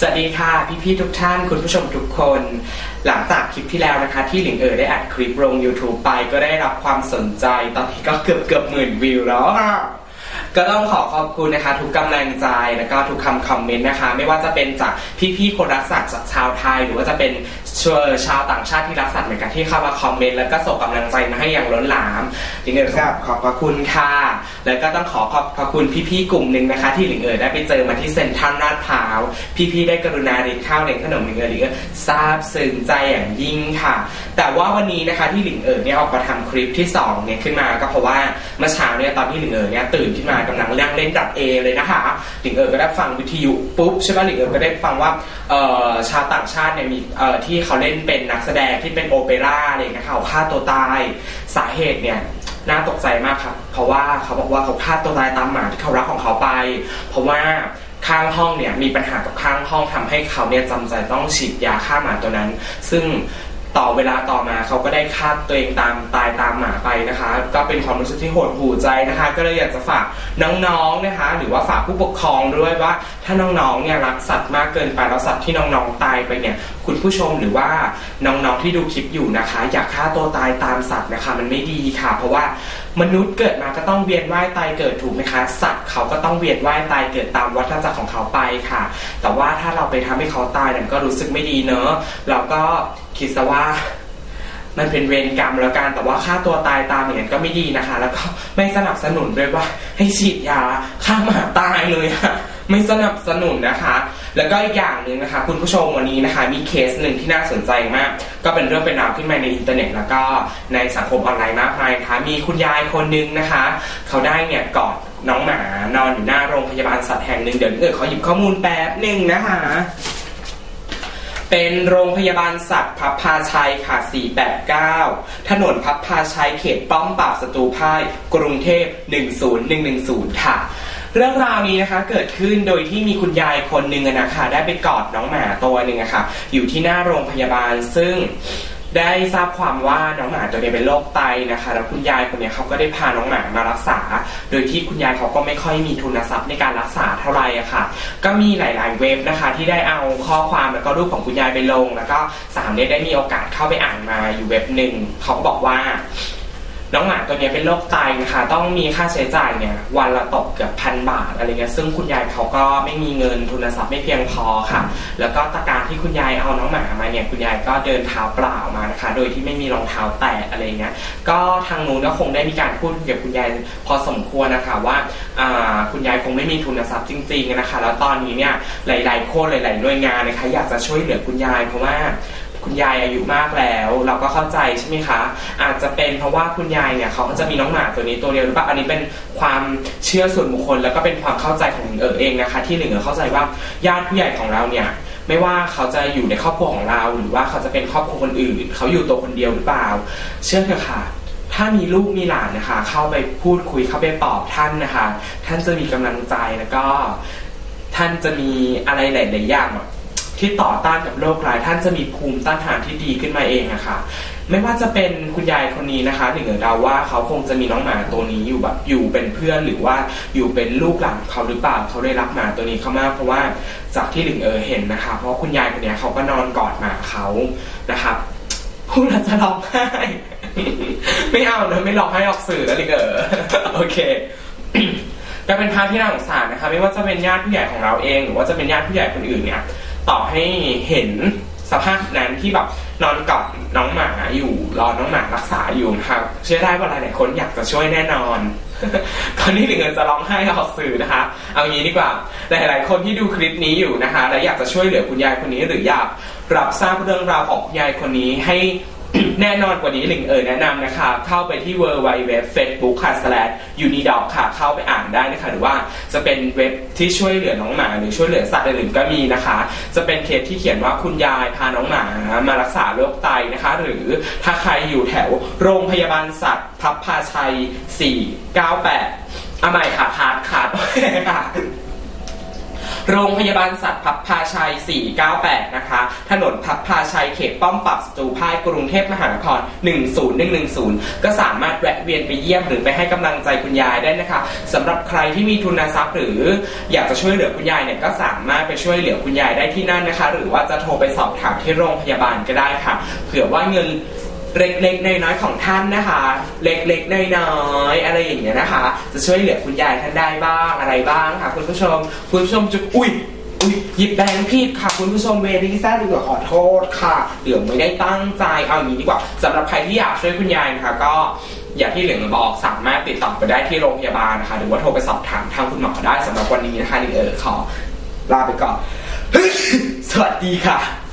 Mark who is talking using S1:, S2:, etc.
S1: สวัสดีค่ะ พี่ๆทุกท่านคุณผู้ชมทุกคน หลังจากคลิปที่แล้วนะคะ ที่หลิงเอ๋อได้อัดคลิปลง YouTube ไปก็ได้รับความสนใจ ตอนนี้ก็เกือบเกือบหมื่นวิวแล้วก็ต้องขอขอบคุณนะคะ ทุกกำลังใจแล้วก็ทุกคำคอมเมนต์นะคะ ไม่ว่าจะเป็นจากพี่ๆคนรักสัตว์จากชาวไทย หรือว่าจะเป็น ชาวต่างชาติที่รักสัตว์เหมือนกันที่เข้ามาคอมเมนต์แล้วก็ส่งกำลังใจมาให้อย่างล้นหลามหลิงเอ๋อครับขอบพระคุณค่ะแล้วก็ต้องขอขอบพระคุณพี่ๆกลุ่มหนึ่งนะคะ ที่หลิงเอ๋อได้ไปเจอมาที่เซ็นทรัลลาดพร้าวพี่ๆได้กรุณาเลี้ยงข้าวเลี้ยงขนมหลิงเอ๋อหลิงเอ๋อซาบซึ้งใจอย่างยิ่งค่ะ แต่ว่าวันนี้นะคะที่หลิงเอ๋อเนี่ยออกมาทำคลิปที่สองเนี่ยขึ้นมาก็เพราะว่าเมื่อเช้าเนี่ยตอนที่หลิงเอ๋อเนี่ยตื่นขึ้นมากำลังนั่งเล่นดับเอเลยนะคะหลิงเอ๋อก็ได้ฟังวิทยุปุ๊บใช่ไหมหลิงเอ๋อก็ได้ฟังว่าเอ่อชาวต่างชาติเนี่ยมีเอ่อที่เขาเล่นเป็นนักแสดงที่เป็นโอเปร่าอะไรอย่างเงี้ยค่ะเขาฆ่าตัวตายสาเหตุเนี่ยน่าตกใจมากครับ เพราะว่าเขาบอกว่าเขาฆ่าตัวตายตามหมาที่เขารักของเขาไป เพราะว่าข้างห้องเนี่ยมีปัญหากับข้างห้องทำให้เขาเนี่ยจำใจต้องฉีดยาฆ่าหมาตัวนั้น ซึ่ง ต่อเวลาต่อมาเขาก็ได้ฆ่าตัวเองตามตายตามหมาไปนะคะ ก็เป็นความรู้สึกที่โหดหู่ใจนะคะ ก็เลยอยากจะฝากน้องๆนะคะ หรือว่าฝากผู้ปกครองด้วยว่า ถ้าน้องๆเนี่ยรักสัตว์มากเกินไปแล้วสัตว์ที่น้องๆตายไปเนี่ย คุณผู้ชมหรือว่าน้องๆที่ดูคลิปอยู่นะคะ อย่าฆ่าตัวตายตามสัตว์นะคะ มันไม่ดีค่ะ เพราะว่ามนุษย์เกิดมาก็ต้องเวียนว่ายตายเกิดถูกไหมคะ สัตว์เขาก็ต้องเวียนว่ายตายเกิดตามวัฏจักรของเขาไปค่ะ แต่ว่าถ้าเราไปทำให้เขาตายเนี่ยก็รู้สึกไม่ดีเนอะเราก็คิดซะว่ามันเป็นเวรกรรมแล้วกันแต่ว่าค่าตัวตายตามอย่างนั้นก็ไม่ดีนะคะ แล้วก็ไม่สนับสนุนด้วยว่า ให้ฉีดยาฆ่าหมาตายเลยอะไม่สนับสนุนนะคะ แล้วก็อีกอย่างหนึ่งนะคะ คุณผู้ชมวันนี้นะคะ มีเคสหนึ่งที่น่าสนใจมาก ก็เป็นเรื่องเป็นราวขึ้นมาในอินเทอร์เน็ตแล้วก็ในสังคมออนไลน์มากมายนะคะมีคุณยายคนหนึงนะคะ เขาได้เนี่ยกอดน้องหมานอนอยู่หน้าโรงพยาบาลสัตว์แห่งหนึ่งเดี๋ยวเกิดเขาหยิบข้อมูลแป๊บหนึ่งนะคะ เป็นโรงพยาบาลสัตว์พับพาชัยค่ะ 489 ถนนพับพาชัยเขตป้อมปราบศัตรูพ่าย กรุงเทพ 10110 ค่ะ เรื่องราวนี้นะคะเกิดขึ้นโดยที่มีคุณยายคนหนึ่งนะคะ ได้ไปกอดน้องหมาตัวหนึ่งอะค่ะอยู่ที่หน้าโรงพยาบาลซึ่ง ได้ทราบความว่าน้องหมาตัวนี้เป็นโรคไตนะคะ แล้วคุณยายคนนี้เขาก็ได้พาน้องหมามารักษา โดยที่คุณยายเขาก็ไม่ค่อยมีทุนทรัพย์ในการรักษาเท่าไหร่อะค่ะ ก็มีหลาย ๆ เว็บนะคะ ที่ได้เอาข้อความแล้วก็รูปของคุณยายไปลง แล้วก็สามเนี่ยได้มีโอกาสเข้าไปอ่านมาอยู่เว็บหนึ่งเขาก็บอกว่า น้องหมาตัวนี้เป็นโรคไตนะคะต้องมีค่าใช้จ่ายเนี่ยวันละตกเกือบพันบาทอะไรเงี้ยซึ่งคุณยายเขาก็ไม่มีเงินทุนทรัพย์ไม่เพียงพอค่ะ แล้วก็ตะการที่คุณยายเอาน้องหมามาเนี่ยคุณยายก็เดินเท้าเปล่ามานะคะ โดยที่ไม่มีรองเท้าแตะอะไรเงี้ยก็ทางนู้นก็คงได้มีการพูดคุยกับคุณยายพอสมควรนะคะว่าาคุณยายคงไม่มีทุนทรัพย์จริง ๆนะคะ แล้วตอนนี้เนี่ยหลายๆคนหลาย ๆ หน่วยงานนะคะอยากจะช่วยเหลือคุณยายเพราะว่า คุณยายอายุมากแล้ว เราก็เข้าใจใช่ไหมคะ อาจจะเป็นเพราะว่าคุณยายเนี่ยเขาจะมีน้องหมาตัวนี้ตัวเดียวหรือเปล่าอันนี้เป็นความเชื่อส่วนบุคคล แล้วก็เป็นความเข้าใจของหลิงเออเองนะคะ ที่หลิงเออเข้าใจว่าญาติผู้ใหญ่ของเราเนี่ยไม่ว่าเขาจะอยู่ในครอบครัวของเรา หรือว่าเขาจะเป็นครอบครัวคนอื่น เขาอยู่ตัวคนเดียวหรือเปล่า เชื่อเถอะค่ะถ้ามีลูกมีหลานนะคะ เข้าไปพูดคุยเข้าไปปลอบท่านนะคะ ท่านจะมีกำลังใจแล้วก็ ท่านจะมีอะไรหลาย ๆ อย่าง ที่ต่อต้านกับโรคร้ายท่านจะมีภูมิต้านทานที่ดีขึ้นมาเองนะคะไม่ว่าจะเป็นคุณยายคนนี้นะคะหนึ่งเดาว่าเขาคงจะมีน้องหมาตัวนี้อยู่แบบอยู่เป็นเพื่อนหรือว่าอยู่เป็นลูกหลานเขาหรือเปล่าเขาได้รักหมาตัวนี้เขามากเพราะว่าจากที่หลิงเออเห็นนะคะ เพราะคุณยายคนนี้เขาก็นอนกอดหมาเขานะครับพูดแล้วจะร้องไห้ไม่เอานะไม่ร้องไห้ออกสื่อแล้วหลิงเออโอเคก็เป็นภาพที่น่าสงสารนะคะ ไม่ว่าจะเป็นญาติผู้ใหญ่ของเราเอง หรือว่าจะเป็นญาติผู้ใหญ่คนอื่นเนี่ย ต่อให้เห็นสภาพนั้นที่แบบนอนกอดน้องหมาอยู่รอน้องหมารักษาอยู่นะครับ เชื่อได้ว่าหลายๆคนอยากจะช่วยแน่นอนตอนนี้ถึงเงินจะร้องไห้ออกสื่อนะคะ เอางี้ดีกว่าหลาย ๆ คนที่ดูคลิปนี้อยู่นะคะ และอยากจะช่วยเหลือคุณยายคนนี้หรืออยากรับทราบเรื่องราวของคุณยายคนนี้ให้ แน่นอนกว่านี้หลิงเอ๋ยแนะนำนะคะ เข้าไปที่ w w w facebook ค่ะ slash unidog ค่ะ เข้าไปอ่านได้นะคะ หรือว่าจะเป็นเว็บที่ช่วยเหลือน้องหมา หรือช่วยเหลือสัตว์อื่นๆก็มีนะคะ จะเป็นเคสที่เขียนว่าคุณยายพาน้องหมามารักษาโรคไตนะคะ หรือถ้าใครอยู่แถวโรงพยาบาลสัตว์พับพาชัย 498เอาใหม่ค่ะขาดขาดค่ะ โรงพยาบาลสัตว์พับพาชัย 498 นะคะ ถนนพับพาชัยเขตป้อมปราบศัตรูพ่ายกรุงเทพมหานคร 10110 ก็สามารถแวะเวียนไปเยี่ยมหรือไปให้กำลังใจคุณยายได้นะคะสำหรับใครที่มีทุนทรัพย์หรืออยากจะช่วยเหลือคุณยายเนี่ยก็สามารถไปช่วยเหลือคุณยายได้ที่นั่นนะคะ หรือว่าจะโทรไปสอบถามที่โรงพยาบาลก็ได้ค่ะ เผื่อว่าเงิน เล็กๆน้อยๆของท่านนะคะ เล็กๆน้อยๆอะไรอย่างเงี้ยนะคะ จะช่วยเหลือคุณยายท่านได้บ้างอะไรบ้างค่ะคุณผู้ชม คุณผู้ชมจุอุ้ยอุ้ยหยิบแบงค์ผิดค่ะคุณผู้ชมเวรี่ซ่าดีกว่าขอโทษค่ะเดี๋ยวไม่ได้ตั้งใจเอาอย่างนี้ดีกว่าสำหรับใครที่อยากช่วยคุณยายนะคะก็อย่างที่เหลืองบอกสามารถติดต่อไปได้ที่โรงพยาบาลนะคะ หรือว่าโทรไปสอบถามทางคุณหมอได้สำหรับวันนี้นะคะหนึ่งเออขอลาไปก่อน สวัสดีค่ะ